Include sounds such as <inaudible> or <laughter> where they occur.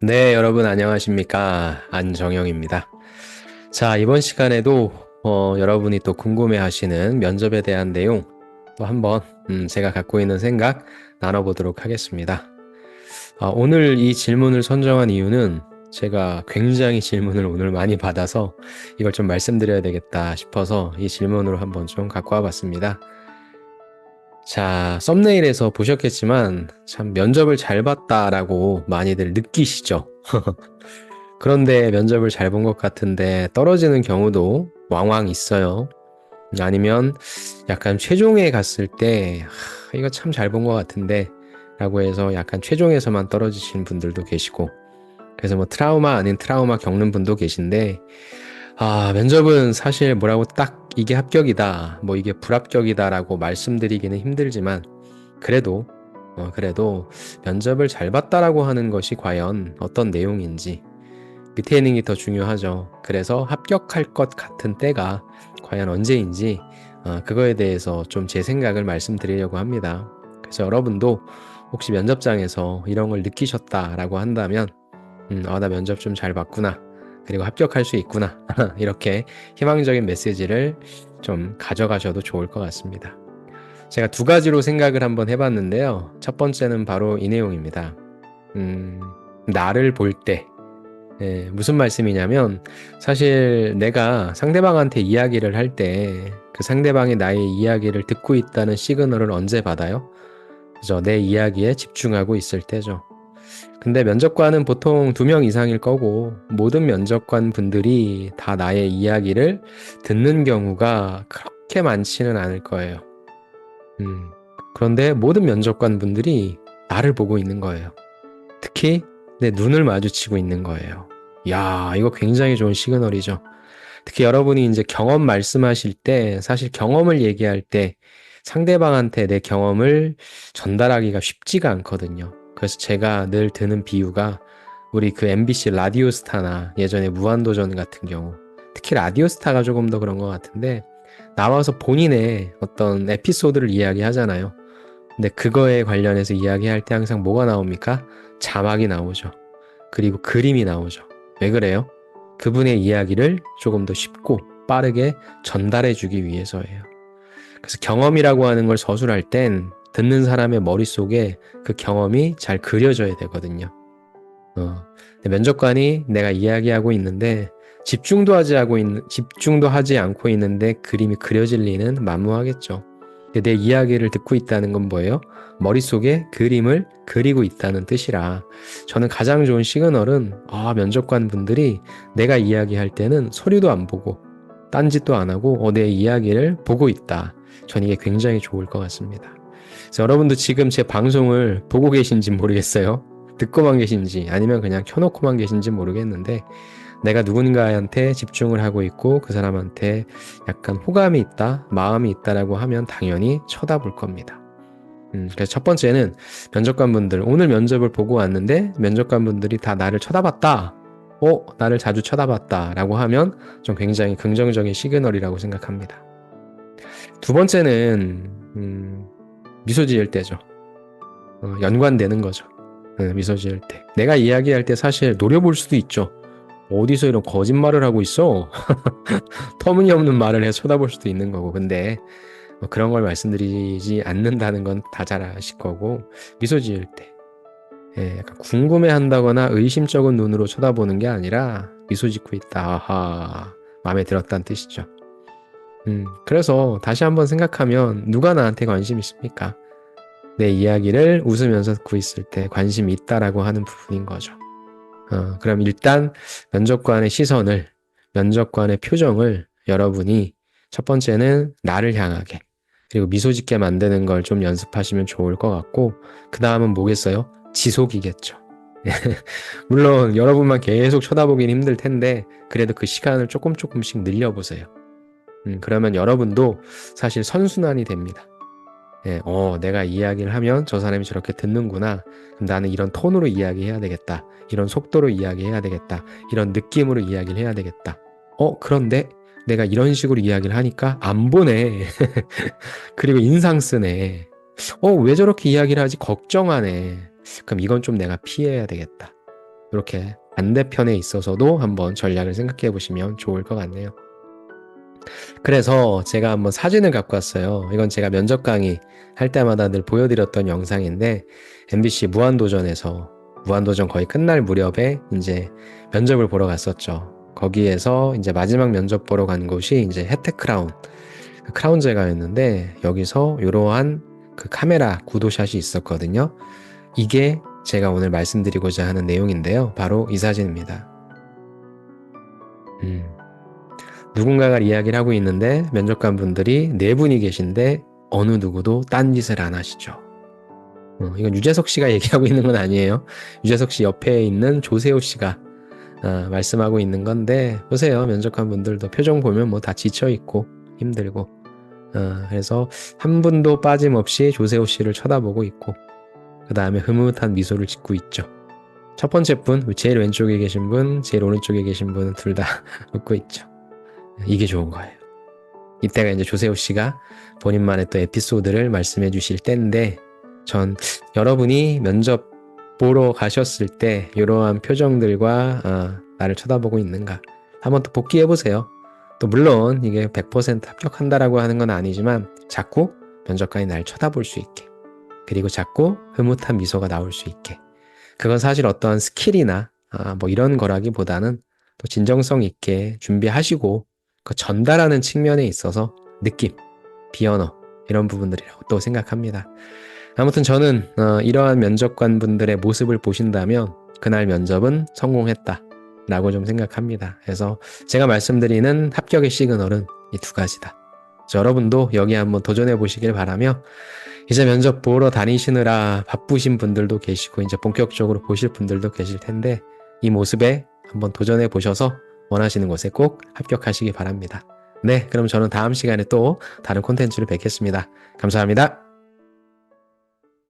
네, 여러분 안녕하십니까? 안정영입니다. 자, 이번 시간에도 어, 여러분이 또 궁금해 하시는 면접에 대한 내용 또 한번 음, 제가 갖고 있는 생각 나눠보도록 하겠습니다. 아, 오늘 이 질문을 선정한 이유는 제가 굉장히 질문을 오늘 많이 받아서 이걸 좀 말씀드려야 되겠다 싶어서 이 질문으로 한번 좀 갖고 와 봤습니다. 자, 썸네일에서 보셨겠지만 참 면접을 잘 봤다라고 많이들 느끼시죠? <laughs> 그런데 면접을 잘 본 것 같은데 떨어지는 경우도 왕왕 있어요. 아니면 약간 최종에 갔을 때 하, 이거 참 잘 본 것 같은데 라고 해서 약간 최종에서만 떨어지시는 분들도 계시고 그래서 뭐 트라우마 아닌 트라우마 겪는 분도 계신데 아, 면접은 사실 뭐라고 딱 이게 합격이다, 뭐 이게 불합격이다라고 말씀드리기는 힘들지만, 그래도, 어, 그래도 면접을 잘 봤다라고 하는 것이 과연 어떤 내용인지, 밑에 있는 게 더 중요하죠. 그래서 합격할 것 같은 때가 과연 언제인지, 어, 그거에 대해서 좀 제 생각을 말씀드리려고 합니다. 그래서 여러분도 혹시 면접장에서 이런 걸 느끼셨다라고 한다면, 음, 아, 나 면접 좀 잘 봤구나. 그리고 합격할 수 있구나. <laughs> 이렇게 희망적인 메시지를 좀 가져가셔도 좋을 것 같습니다. 제가 두 가지로 생각을 한번 해봤는데요. 첫 번째는 바로 이 내용입니다. 음, 나를 볼 때, 예, 무슨 말씀이냐면, 사실 내가 상대방한테 이야기를 할 때, 그 상대방이 나의 이야기를 듣고 있다는 시그널을 언제 받아요? 그죠? 내 이야기에 집중하고 있을 때죠. 근데 면접관은 보통 두 명 이상일 거고 모든 면접관 분들이 다 나의 이야기를 듣는 경우가 그렇게 많지는 않을 거예요. 음. 그런데 모든 면접관 분들이 나를 보고 있는 거예요. 특히 내 눈을 마주치고 있는 거예요. 야, 이거 굉장히 좋은 시그널이죠. 특히 여러분이 이제 경험 말씀하실 때 사실 경험을 얘기할 때 상대방한테 내 경험을 전달하기가 쉽지가 않거든요. 그래서 제가 늘 드는 비유가 우리 그 MBC 라디오스타나 예전에 무한도전 같은 경우 특히 라디오스타가 조금 더 그런 것 같은데 나와서 본인의 어떤 에피소드를 이야기하잖아요. 근데 그거에 관련해서 이야기할 때 항상 뭐가 나옵니까? 자막이 나오죠. 그리고 그림이 나오죠. 왜 그래요? 그분의 이야기를 조금 더 쉽고 빠르게 전달해 주기 위해서예요. 그래서 경험이라고 하는 걸 서술할 땐 듣는 사람의 머릿속에 그 경험이 잘 그려져야 되거든요. 어. 면접관이 내가 이야기하고 있는데 집중도 하지 하고 있는 집중도 하지 않고 있는데 그림이 그려질 리는 만무하겠죠. 내 이야기를 듣고 있다는 건 뭐예요? 머릿속에 그림을 그리고 있다는 뜻이라 저는 가장 좋은 시그널은 아 면접관 분들이 내가 이야기할 때는 소리도 안 보고 딴짓도 안 하고 어, 내 이야기를 보고 있다. 전 이게 굉장히 좋을 것 같습니다. 그래서 여러분도 지금 제 방송을 보고 계신지 모르겠어요. 듣고만 계신지 아니면 그냥 켜놓고만 계신지 모르겠는데 내가 누군가한테 집중을 하고 있고 그 사람한테 약간 호감이 있다, 마음이 있다라고 하면 당연히 쳐다볼 겁니다. 음, 그래서 첫 번째는 면접관 분들, 오늘 면접을 보고 왔는데 면접관 분들이 다 나를 쳐다봤다. 어, 나를 자주 쳐다봤다. 라고 하면 좀 굉장히 긍정적인 시그널이라고 생각합니다. 두 번째는, 음, 미소 지을 때죠. 어, 연관되는 거죠. 네, 미소 지을 때. 내가 이야기할 때 사실 노려볼 수도 있죠. 어디서 이런 거짓말을 하고 있어? <laughs> 터무니없는 말을 해 쳐다볼 수도 있는 거고. 근데 뭐 그런 걸 말씀드리지 않는다는 건 다 잘 아실 거고. 미소 지을 때. 예, 약간 궁금해 한다거나 의심적인 눈으로 쳐다보는 게 아니라 미소 짓고 있다. 아하. 마음에 들었다는 뜻이죠. 음, 그래서 다시 한번 생각하면 누가 나한테 관심 있습니까? 내 이야기를 웃으면서 듣고 있을 때 관심이 있다라고 하는 부분인 거죠. 어, 그럼 일단 면접관의 시선을, 면접관의 표정을 여러분이 첫 번째는 나를 향하게, 그리고 미소 짓게 만드는 걸 좀 연습하시면 좋을 것 같고, 그 다음은 뭐겠어요? 지속이겠죠. <laughs> 물론 여러분만 계속 쳐다보긴 힘들 텐데, 그래도 그 시간을 조금 조금씩 늘려보세요. 음, 그러면 여러분도 사실 선순환이 됩니다. 예, 어, 내가 이야기를 하면 저 사람이 저렇게 듣는구나. 그럼 나는 이런 톤으로 이야기해야 되겠다. 이런 속도로 이야기해야 되겠다. 이런 느낌으로 이야기를 해야 되겠다. 어, 그런데 내가 이런 식으로 이야기를 하니까 안 보네. <laughs> 그리고 인상 쓰네. 어, 왜 저렇게 이야기를 하지? 걱정하네. 그럼 이건 좀 내가 피해야 되겠다. 이렇게 반대편에 있어서도 한번 전략을 생각해 보시면 좋을 것 같네요. 그래서 제가 한번 사진을 갖고 왔어요. 이건 제가 면접 강의 할 때마다 늘 보여드렸던 영상인데 MBC 무한도전에서 무한도전 거의 끝날 무렵에 이제 면접을 보러 갔었죠. 거기에서 이제 마지막 면접 보러 간 곳이 이제 혜택 크라운 그 크라운 제가였는데 여기서 이러한 그 카메라 구도샷이 있었거든요. 이게 제가 오늘 말씀드리고자 하는 내용인데요. 바로 이 사진입니다. 음. 누군가가 이야기를 하고 있는데 면접관 분들이 네 분이 계신데 어느 누구도 딴 짓을 안 하시죠. 어, 이건 유재석 씨가 <laughs> 얘기하고 있는 건 아니에요. 유재석 씨 옆에 있는 조세호 씨가 어, 말씀하고 있는 건데 보세요. 면접관 분들도 표정 보면 뭐 다 지쳐 있고 힘들고 어, 그래서 한 분도 빠짐없이 조세호 씨를 쳐다보고 있고 그 다음에 흐뭇한 미소를 짓고 있죠. 첫 번째 분, 제일 왼쪽에 계신 분, 제일 오른쪽에 계신 분은 둘 다 <laughs> 웃고 있죠. 이게 좋은 거예요. 이때가 이제 조세호 씨가 본인만의 또 에피소드를 말씀해 주실 때인데, 전 여러분이 면접 보러 가셨을 때 이러한 표정들과 아, 나를 쳐다보고 있는가 한번 또 복귀해 보세요. 또 물론 이게 100% 합격한다라고 하는 건 아니지만 자꾸 면접관이 날 쳐다볼 수 있게 그리고 자꾸 흐뭇한 미소가 나올 수 있게 그건 사실 어떠한 스킬이나 아, 뭐 이런 거라기보다는 또 진정성 있게 준비하시고 그 전달하는 측면에 있어서 느낌, 비언어 이런 부분들이라고 또 생각합니다. 아무튼 저는 어, 이러한 면접관 분들의 모습을 보신다면 그날 면접은 성공했다. 라고 좀 생각합니다. 그래서 제가 말씀드리는 합격의 시그널은 이 두 가지다. 여러분도 여기 한번 도전해 보시길 바라며 이제 면접 보러 다니시느라 바쁘신 분들도 계시고 이제 본격적으로 보실 분들도 계실 텐데 이 모습에 한번 도전해 보셔서 원하시는 곳에 꼭 합격하시기 바랍니다. 네, 그럼 저는 다음 시간에 또 다른 콘텐츠를 뵙겠습니다. 감사합니다.